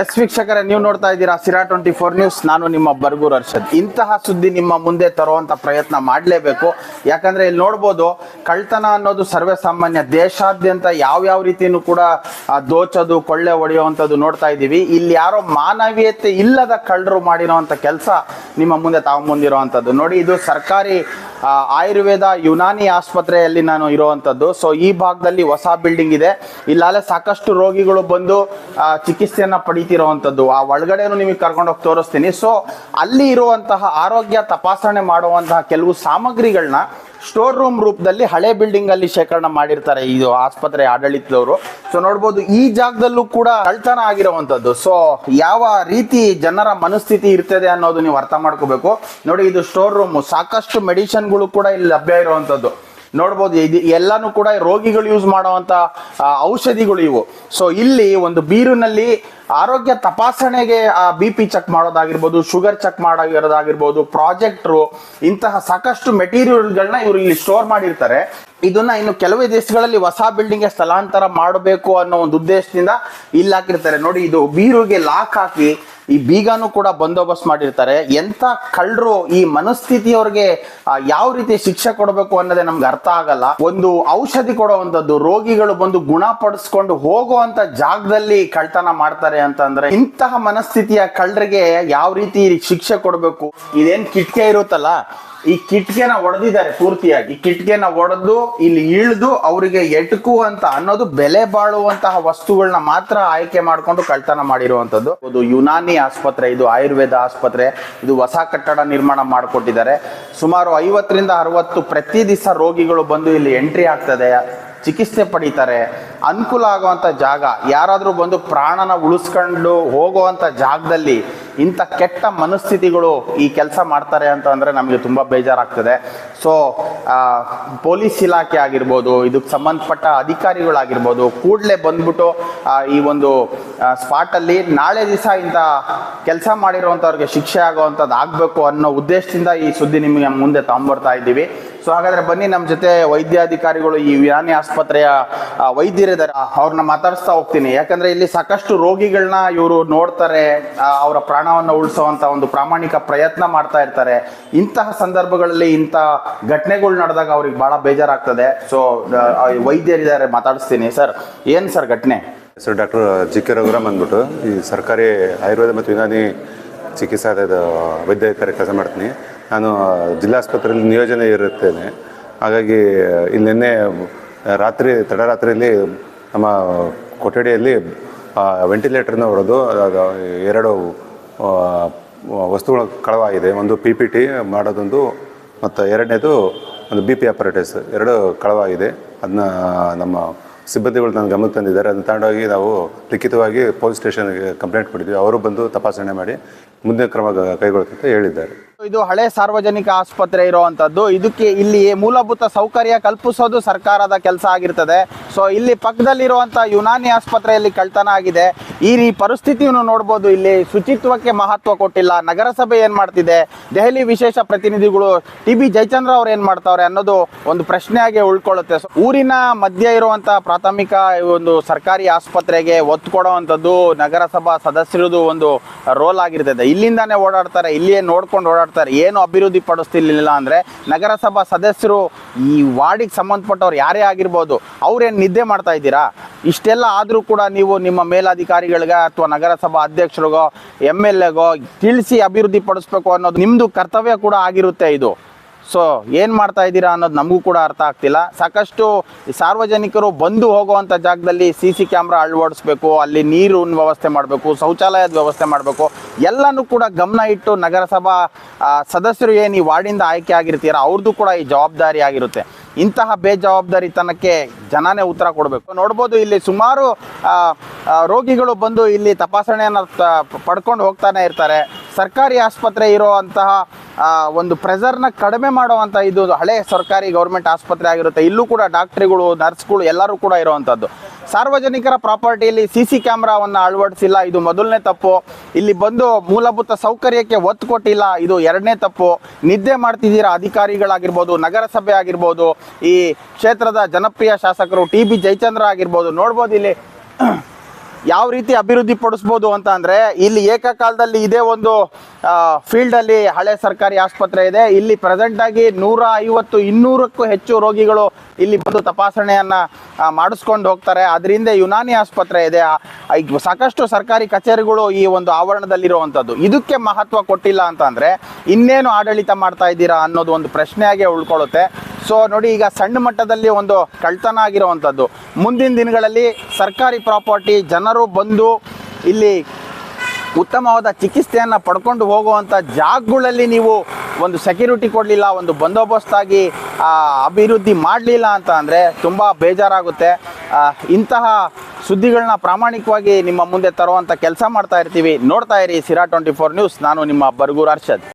S ವೀಕ್ಷಕರ, ನೀವು ನೋಡ್ತಾ ಇದ್ದೀರಾ ಸಿರಾ ಟ್ವೆಂಟಿ ಫೋರ್ ನ್ಯೂಸ್. ನಾನು ನಿಮ್ಮ ಬರ್ಗೂರ್ ಅರ್ಷದ್. ಇಂತಹ ಸುದ್ದಿ ನಿಮ್ಮ ಮುಂದೆ ತರುವಂತ ಪ್ರಯತ್ನ ಮಾಡಲೇಬೇಕು. ಯಾಕಂದ್ರೆ ಇಲ್ಲಿ ನೋಡ್ಬೋದು ಕಳ್ತನ ಅನ್ನೋದು ಸರ್ವೇ ಸಾಮಾನ್ಯ ದೇಶಾದ್ಯಂತ ಯಾವ್ಯಾವ ರೀತಿಯೂ ಕೂಡ ದೋಚೋದು, ಕೊಳ್ಳೆ ಹೊಡೆಯುವಂಥದ್ದು ನೋಡ್ತಾ ಇದ್ದೀವಿ. ಇಲ್ಲಿ ಯಾರೋ ಮಾನವೀಯತೆ ಇಲ್ಲದ ಕಳ್ಳರು ಮಾಡಿರೋವಂಥ ಕೆಲಸ ನಿಮ್ಮ ಮುಂದೆ ತಾವು ಮುಂದಿರುವಂಥದ್ದು. ನೋಡಿ, ಇದು ಸರ್ಕಾರಿ ಆಯುರ್ವೇದ ಯುನಾನಿ ಆಸ್ಪತ್ರೆಯಲ್ಲಿ ನಾನು ಇರುವಂತದ್ದು. ಸೊ ಈ ಭಾಗದಲ್ಲಿ ಹೊಸ ಬಿಲ್ಡಿಂಗ್ ಇದೆ. ಇಲ್ಲಾಲೆ ಸಾಕಷ್ಟು ರೋಗಿಗಳು ಬಂದು ಚಿಕಿತ್ಸೆಯನ್ನ ಪಡಿತಿರುವಂಥದ್ದು ಆ ಒಳಗಡೆನೂ ನಿಮಗೆ ಕರ್ಕೊಂಡೋಗಿ ತೋರಿಸ್ತೀನಿ. ಸೊ ಅಲ್ಲಿ ಇರುವಂತಹ ಆರೋಗ್ಯ ತಪಾಸಣೆ ಮಾಡುವಂತಹ ಕೆಲವು ಸಾಮಗ್ರಿಗಳನ್ನ ಸ್ಟೋರ್ ರೂಮ್ ರೂಪದಲ್ಲಿ ಹಳೆ ಬಿಲ್ಡಿಂಗ್ ಅಲ್ಲಿ ಶೇಖರಣೆ ಮಾಡಿರ್ತಾರೆ ಇದು ಆಸ್ಪತ್ರೆ ಆಡಳಿತದವರು. ಸೊ ನೋಡ್ಬೋದು, ಈ ಜಾಗದಲ್ಲೂ ಕೂಡ ಕಳ್ತನ ಆಗಿರುವಂತದ್ದು. ಸೊ ಯಾವ ರೀತಿ ಜನರ ಮನಸ್ಥಿತಿ ಇರ್ತದೆ ಅನ್ನೋದು ನೀವು ಅರ್ಥ ಮಾಡ್ಕೋಬೇಕು. ನೋಡಿ, ಇದು ಸ್ಟೋರ್ ರೂಮ್. ಸಾಕಷ್ಟು ಮೆಡಿಸಿನ್ಗಳು ಕೂಡ ಇಲ್ಲಿ ಲಭ್ಯ ಇರುವಂತದ್ದು. ನೋಡ್ಬೋದು, ಇದು ಎಲ್ಲಾನು ಕೂಡ ರೋಗಿಗಳು ಯೂಸ್ ಮಾಡುವಂತ ಔಷಧಿಗಳು ಇವು. ಸೊ ಇಲ್ಲಿ ಒಂದು ಬೀರುನಲ್ಲಿ ಆರೋಗ್ಯ ತಪಾಸಣೆಗೆ ಬಿ ಪಿ ಚೆಕ್ ಮಾಡೋದಾಗಿರ್ಬೋದು ಶುಗರ್ ಚೆಕ್ ಮಾಡೋದಾಗಿರ್ಬೋದು ಪ್ರಾಜೆಕ್ಟ್ರು ಇಂತಹ ಸಾಕಷ್ಟು ಮೆಟೀರಿಯಲ್ಗಳನ್ನ ಇವರು ಇಲ್ಲಿ ಸ್ಟೋರ್ ಮಾಡಿರ್ತಾರೆ. ಇದನ್ನ ಇನ್ನು ಕೆಲವೇ ದೇಶಗಳಲ್ಲಿ ಹೊಸ ಬಿಲ್ಡಿಂಗ್ಗೆ ಸ್ಥಳಾಂತರ ಮಾಡಬೇಕು ಅನ್ನೋ ಒಂದು ಉದ್ದೇಶದಿಂದ ಇಲ್ಲಿ ಹಾಕಿರ್ತಾರೆ. ನೋಡಿ, ಇದು ಬೀರುಗೆ ಲಾಕ್ ಹಾಕಿ ಈ ಬೀಗಾನು ಕೂಡ ಬಂದೋಬಸ್ತ್ ಮಾಡಿರ್ತಾರೆ. ಎಂತ ಕಳ್ಳರು ಈ ಮನಸ್ಥಿತಿಯವ್ರಿಗೆ ಯಾವ ರೀತಿ ಶಿಕ್ಷೆ ಕೊಡಬೇಕು ಅನ್ನೋದೇ ನಮ್ಗೆ ಅರ್ಥ ಆಗಲ್ಲ. ಒಂದು ಔಷಧಿ ಕೊಡುವಂತದ್ದು ರೋಗಿಗಳು ಬಂದು ಗುಣಪಡಿಸ್ಕೊಂಡು ಹೋಗುವಂತ ಜಾಗದಲ್ಲಿ ಕಳ್ತನ ಮಾಡ್ತಾರೆ ಅಂತಂದ್ರೆ ಇಂತಹ ಮನಸ್ಥಿತಿಯ ಕಳ್ಳರಿಗೆ ಯಾವ ರೀತಿ ಶಿಕ್ಷೆ ಕೊಡಬೇಕು? ಇದೇನ್ ಕಿಟ್ಕೆ ಇರುತ್ತಲ್ಲ? ಈ ಕಿಟ್ಗೆನ ಒಡೆದಿದ್ದಾರೆ ಪೂರ್ತಿಯಾಗಿ. ಈ ಕಿಟ್ಕೆನ ಒಡೆದು, ಇಲ್ಲಿ ಇಳಿದು ಅವರಿಗೆ ಎಟುಕುವಂತ ಅನ್ನೋದು ಬೆಲೆ ಬಾಳುವಂತಹ ವಸ್ತುಗಳನ್ನ ಮಾತ್ರ ಆಯ್ಕೆ ಮಾಡಿಕೊಂಡು ಕಳ್ತನ ಮಾಡಿರುವಂತದ್ದು ಇದು ಯುನಾನಿ ಆಸ್ಪತ್ರೆ, ಇದು ಆಯುರ್ವೇದ ಆಸ್ಪತ್ರೆ, ಇದು ಹೊಸ ಕಟ್ಟಡ ನಿರ್ಮಾಣ ಮಾಡಿಕೊಟ್ಟಿದ್ದಾರೆ. ಸುಮಾರು ಐವತ್ತರಿಂದ ಅರವತ್ತು ಪ್ರತಿ ದಿವಸ ರೋಗಿಗಳು ಬಂದು ಇಲ್ಲಿ ಎಂಟ್ರಿ ಆಗ್ತದೆ, ಚಿಕಿತ್ಸೆ ಪಡೀತಾರೆ. ಅನುಕೂಲ ಆಗುವಂಥ ಜಾಗ, ಯಾರಾದರೂ ಬಂದು ಪ್ರಾಣನ ಉಳಿಸ್ಕೊಂಡು ಹೋಗುವಂಥ ಜಾಗದಲ್ಲಿ ಇಂಥ ಕೆಟ್ಟ ಮನಸ್ಥಿತಿಗಳು ಈ ಕೆಲಸ ಮಾಡ್ತಾರೆ ಅಂತ ಅಂದರೆ ನಮಗೆ ತುಂಬ ಬೇಜಾರಾಗ್ತದೆ. ಸೊ ಪೊಲೀಸ್ ಇಲಾಖೆ ಆಗಿರ್ಬೋದು, ಇದಕ್ಕೆ ಸಂಬಂಧಪಟ್ಟ ಅಧಿಕಾರಿಗಳಾಗಿರ್ಬೋದು, ಕೂಡಲೇ ಬಂದ್ಬಿಟ್ಟು ಈ ಒಂದು ಸ್ಪಾಟಲ್ಲಿ ನಾಳೆ ದಿವಸ ಇಂಥ ಕೆಲಸ ಮಾಡಿರುವಂಥವ್ರಿಗೆ ಶಿಕ್ಷೆ ಆಗುವಂಥದ್ದು ಆಗಬೇಕು ಅನ್ನೋ ಉದ್ದೇಶದಿಂದ ಈ ಸುದ್ದಿ ನಿಮಗೆ ಮುಂದೆ ತಗೊಂಬರ್ತಾ ಇದ್ದೀವಿ. ಸೊ ಹಾಗಾದ್ರೆ ಬನ್ನಿ ನಮ್ಮ ಜೊತೆ ವೈದ್ಯಾಧಿಕಾರಿಗಳು ಈ ವಿರಾನಿ ಆಸ್ಪತ್ರೆಯ ವೈದ್ಯರಿದ್ದಾರೆ. ಅವ್ರನ್ನ ಮಾತಾಡಿಸ್ತಾ ಹೋಗ್ತೀನಿ. ಯಾಕಂದ್ರೆ ಇಲ್ಲಿ ಸಾಕಷ್ಟು ರೋಗಿಗಳನ್ನ ಇವರು ನೋಡ್ತಾರೆ ಅವರ ಪ್ರಾಣವನ್ನು ಉಳಿಸುವಂತ ಒಂದು ಪ್ರಾಮಾಣಿಕ ಪ್ರಯತ್ನ ಮಾಡ್ತಾ ಇರ್ತಾರೆ. ಇಂತಹ ಸಂದರ್ಭಗಳಲ್ಲಿ ಇಂತಹ ಘಟನೆಗಳು ನಡೆದಾಗ ಅವ್ರಿಗೆ ಬಹಳ ಬೇಜಾರಾಗ್ತದೆ. ಸೊ ವೈದ್ಯರಿದ್ದಾರೆ, ಮಾತಾಡಿಸ್ತೀನಿ. ಸರ್, ಏನ್ ಸರ್ ಘಟನೆ? Sir, doctor G K Raghuram ಅಂದ್ಬಿಟ್ಟು ಈ ಸರ್ಕಾರಿ ಆಯುರ್ವೇದ ಮತ್ತು ಯುನಾನಿ ಚಿಕಿತ್ಸಾ ವೈದ್ಯಾಧಿಕಾರಿ ಕೆಲಸ ಮಾಡ್ತೀನಿ. ನಾನು ಜಿಲ್ಲಾಸ್ಪತ್ರೆಯಲ್ಲಿ ನಿಯೋಜನೆ ಇರುತ್ತೇನೆ. ಹಾಗಾಗಿ ಇಲ್ಲಿ ನಿನ್ನೆ ರಾತ್ರಿ, ತಡರಾತ್ರಿಯಲ್ಲಿ ನಮ್ಮ ಕೊಠಡಿಯಲ್ಲಿ ವೆಂಟಿಲೇಟರ್ನ ಅದು, ಎರಡು ವಸ್ತುಗಳು ಕಳವಾಗಿದೆ. ಒಂದು ಪಿ ಪಿ ಟಿ ಮಾಡೋದೊಂದು, ಮತ್ತು ಎರಡನೇದು ಒಂದು ಬಿ ಪಿ ಆಪರೇಟರ್ಸ್ ಎರಡು ಕಳವಾಗಿದೆ. ಅದನ್ನ ನಮ್ಮ ಸಿಬ್ಬಂದಿಗಳು ನನ್ನ ಗಮನಕ್ಕೆ ತಂದಿದ್ದಾರೆ. ಅದನ್ನ ತಗೊಂಡೋಗಿ ನಾವು ಲಿಖಿತವಾಗಿ ಪೊಲೀಸ್ ಸ್ಟೇಷನ್ಗೆ ಕಂಪ್ಲೇಂಟ್ ಕೊಟ್ಟಿದ್ದೀವಿ. ಅವರು ಬಂದು ತಪಾಸಣೆ ಮಾಡಿ ಮುಂದಿನ ಕ್ರಮ ಕೈಗೊಳ್ಳುತ್ತಂತ ಹೇಳಿದ್ದಾರೆ. ಇದು ಹಳೆ ಸಾರ್ವಜನಿಕ ಆಸ್ಪತ್ರೆ ಇರುವಂತದ್ದು. ಇದಕ್ಕೆ ಇಲ್ಲಿ ಮೂಲಭೂತ ಸೌಕರ್ಯ ಕಲ್ಪಿಸೋದು ಸರ್ಕಾರದ ಕೆಲಸ ಆಗಿರ್ತದೆ. ಸೊ ಇಲ್ಲಿ ಪಕ್ಕದಲ್ಲಿರುವಂತ ಯುನಾನಿ ಆಸ್ಪತ್ರೆಯಲ್ಲಿ ಕಳ್ತನ ಆಗಿದೆ. ಈ ರೀ ಪರಿಸ್ಥಿತಿಯನ್ನು ನೋಡ್ಬೋದು. ಇಲ್ಲಿ ಶುಚಿತ್ವಕ್ಕೆ ಮಹತ್ವ ಕೊಟ್ಟಿಲ್ಲ. ನಗರಸಭೆ ಏನ್ ಮಾಡ್ತಿದೆ? ದೆಹಲಿ ವಿಶೇಷ ಪ್ರತಿನಿಧಿಗಳು ಟಿ ಬಿ ಜಯಚಂದ್ರ ಅವ್ರು ಏನ್ ಮಾಡ್ತಾವ್ರೆ ಅನ್ನೋದು ಒಂದು ಪ್ರಶ್ನೆಯಾಗಿ ಉಳ್ಕೊಳ್ಳುತ್ತೆ. ಊರಿನ ಮಧ್ಯ ಇರುವಂತಹ ಪ್ರಾಥಮಿಕ ಒಂದು ಸರ್ಕಾರಿ ಆಸ್ಪತ್ರೆಗೆ ಒತ್ತು ಕೊಡುವಂತದ್ದು ನಗರಸಭಾ ಸದಸ್ಯರದು ಒಂದು ರೋಲ್ ಆಗಿರ್ತದೆ. ಇಲ್ಲಿಂದಾನೇ ಓಡಾಡ್ತಾರೆ. ಇಲ್ಲಿಯೇ ನೋಡ್ಕೊಂಡು ಏನು ಅಭಿವೃದ್ಧಿ ಪಡಿಸ್ತಿರ್ಲಿಲ್ಲ ಅಂದ್ರೆ ನಗರಸಭಾ ಸದಸ್ಯರು ಈ ವಾರ್ಡಿಗೆ ಸಂಬಂಧಪಟ್ಟವ್ರು ಯಾರೇ ಆಗಿರ್ಬೋದು, ಅವ್ರೇನು ನಿದ್ದೆ ಮಾಡ್ತಾ ಇದ್ದೀರಾ? ಇಷ್ಟೆಲ್ಲ ಆದರೂ ಕೂಡ ನೀವು ನಿಮ್ಮ ಮೇಲಾಧಿಕಾರಿಗಳಿಗೆ ಅಥವಾ ನಗರಸಭಾ ಅಧ್ಯಕ್ಷರಿಗೋ ಎಂ ಎಲ್ ಎಗೋ ತಿಳಿಸಿ ಅಭಿವೃದ್ಧಿ ಪಡಿಸ್ಬೇಕು ಅನ್ನೋದು ನಿಮ್ಮದು ಕರ್ತವ್ಯ ಕೂಡ ಆಗಿರುತ್ತೆ ಇದು. ಸೊ ಏನು ಮಾಡ್ತಾ ಇದ್ದೀರಾ ಅನ್ನೋದು ನಮಗೂ ಕೂಡ ಅರ್ಥ ಆಗ್ತಿಲ್ಲ. ಸಾಕಷ್ಟು ಸಾರ್ವಜನಿಕರು ಬಂದು ಹೋಗುವಂಥ ಜಾಗದಲ್ಲಿ ಸಿ ಸಿ ಕ್ಯಾಮ್ರಾ ಅಳವಡಿಸ್ಬೇಕು, ಅಲ್ಲಿ ನೀರು ವ್ಯವಸ್ಥೆ ಮಾಡಬೇಕು, ಶೌಚಾಲಯದ ವ್ಯವಸ್ಥೆ ಮಾಡಬೇಕು. ಎಲ್ಲನೂ ಕೂಡ ಗಮನ ಇಟ್ಟು ನಗರಸಭಾ ಸದಸ್ಯರು ಏನು ಈ ವಾರ್ಡಿಂದ ಆಯ್ಕೆ ಆಗಿರ್ತೀರ ಅವ್ರದ್ದು ಕೂಡ ಈ ಜವಾಬ್ದಾರಿ ಆಗಿರುತ್ತೆ. ಇಂತಹ ಬೇಜವಾಬ್ದಾರಿತನಕ್ಕೆ ಜನನೇ ಉತ್ತರ ಕೊಡಬೇಕು. ನೋಡ್ಬೋದು ಇಲ್ಲಿ ಸುಮಾರು ರೋಗಿಗಳು ಬಂದು ಇಲ್ಲಿ ತಪಾಸಣೆಯನ್ನು ಪಡ್ಕೊಂಡು ಹೋಗ್ತಾನೆ ಇರ್ತಾರೆ. ಸರ್ಕಾರಿ ಆಸ್ಪತ್ರೆ ಇರುವಂತಹ ಒಂದು ಪ್ರೆಸರ್ನ ಕಡಿಮೆ ಮಾಡುವಂಥ ಇದು ಹಳೆ ಸರ್ಕಾರಿ ಗೌರ್ಮೆಂಟ್ ಆಸ್ಪತ್ರೆ ಆಗಿರುತ್ತೆ. ಇಲ್ಲೂ ಕೂಡ ಡಾಕ್ಟ್ರಿಗಳು, ನರ್ಸ್ಗಳು ಎಲ್ಲರೂ ಕೂಡ ಇರುವಂಥದ್ದು ಸಾರ್ವಜನಿಕರ ಪ್ರಾಪರ್ಟಿಯಲ್ಲಿ ಸಿ ಸಿ ಕ್ಯಾಮ್ರಾವನ್ನು ಅಳವಡಿಸಿಲ್ಲ, ಇದು ಮೊದಲನೇ ತಪ್ಪು. ಇಲ್ಲಿ ಬಂದು ಮೂಲಭೂತ ಸೌಕರ್ಯಕ್ಕೆ ಒತ್ತು ಕೊಟ್ಟಿಲ್ಲ, ಇದು ಎರಡನೇ ತಪ್ಪು. ನಿದ್ದೆ ಮಾಡ್ತಿದ್ದೀರಾ ಅಧಿಕಾರಿಗಳಾಗಿರ್ಬೋದು, ನಗರಸಭೆ ಆಗಿರ್ಬೋದು, ಈ ಕ್ಷೇತ್ರದ ಜನಪ್ರಿಯ ಶಾಸಕರು ಟಿ ಬಿ ಜಯಚಂದ್ರ ಆಗಿರ್ಬೋದು, ನೋಡ್ಬೋದು ಇಲ್ಲಿ. ಯಾವ ರೀತಿ ಅಭಿವೃದ್ಧಿ ಪಡಿಸ್ಬೋದು ಅಂತ ಅಂದ್ರೆ ಇಲ್ಲಿ ಏಕಕಾಲದಲ್ಲಿ ಇದೇ ಒಂದು ಫೀಲ್ಡ್ ಅಲ್ಲಿ ಹಳೆ ಸರ್ಕಾರಿ ಆಸ್ಪತ್ರೆ ಇದೆ. ಇಲ್ಲಿ ಪ್ರೆಸೆಂಟ್ ಆಗಿ ನೂರ ಐವತ್ತು ಇನ್ನೂರಕ್ಕೂ ಹೆಚ್ಚು ರೋಗಿಗಳು ಇಲ್ಲಿ ಬಂದು ತಪಾಸಣೆಯನ್ನ ಮಾಡಿಸ್ಕೊಂಡು ಹೋಗ್ತಾರೆ. ಅದರಿಂದ ಯುನಾನಿ ಆಸ್ಪತ್ರೆ ಇದೆ. ಸಾಕಷ್ಟು ಸರ್ಕಾರಿ ಕಚೇರಿಗಳು ಈ ಒಂದು ಆವರಣದಲ್ಲಿರುವಂಥದ್ದು ಇದಕ್ಕೆ ಮಹತ್ವ ಕೊಟ್ಟಿಲ್ಲ ಅಂತ ಇನ್ನೇನು ಆಡಳಿತ ಮಾಡ್ತಾ ಇದ್ದೀರಾ ಅನ್ನೋದು ಒಂದು ಪ್ರಶ್ನೆಯಾಗೆ ಉಳ್ಕೊಳ್ಳುತ್ತೆ. ಸೊ ನೋಡಿ, ಈಗ ಸಣ್ಣ ಮಟ್ಟದಲ್ಲಿ ಒಂದು ಕಳ್ತನ ಆಗಿರುವಂಥದ್ದು. ಮುಂದಿನ ದಿನಗಳಲ್ಲಿ ಸರ್ಕಾರಿ ಪ್ರಾಪರ್ಟಿ ಜನರು ಬಂದು ಇಲ್ಲಿ ಉತ್ತಮವಾದ ಚಿಕಿತ್ಸೆಯನ್ನು ಪಡ್ಕೊಂಡು ಹೋಗುವಂಥ ಜಾಗಗಳಲ್ಲಿ ನೀವು ಒಂದು ಸೆಕ್ಯೂರಿಟಿ ಕೊಡಲಿಲ್ಲ, ಒಂದು ಬಂದೋಬಸ್ತಾಗಿ ಅಭಿವೃದ್ಧಿ ಮಾಡಲಿಲ್ಲ ಅಂತ ಅಂದರೆ ತುಂಬ ಬೇಜಾರಾಗುತ್ತೆ. ಇಂತಹ ಸುದ್ದಿಗಳನ್ನ ಪ್ರಾಮಾಣಿಕವಾಗಿ ನಿಮ್ಮ ಮುಂದೆ ತರುವಂಥ ಕೆಲಸ ಮಾಡ್ತಾ ಇರ್ತೀವಿ. ನೋಡ್ತಾ ಇರಿ ಸಿರಾ ಟ್ವೆಂಟಿ ಫೋರ್ ನ್ಯೂಸ್. ನಾನು ನಿಮ್ಮ ಬರ್ಗೂರ್ ಅರ್ಷದ್.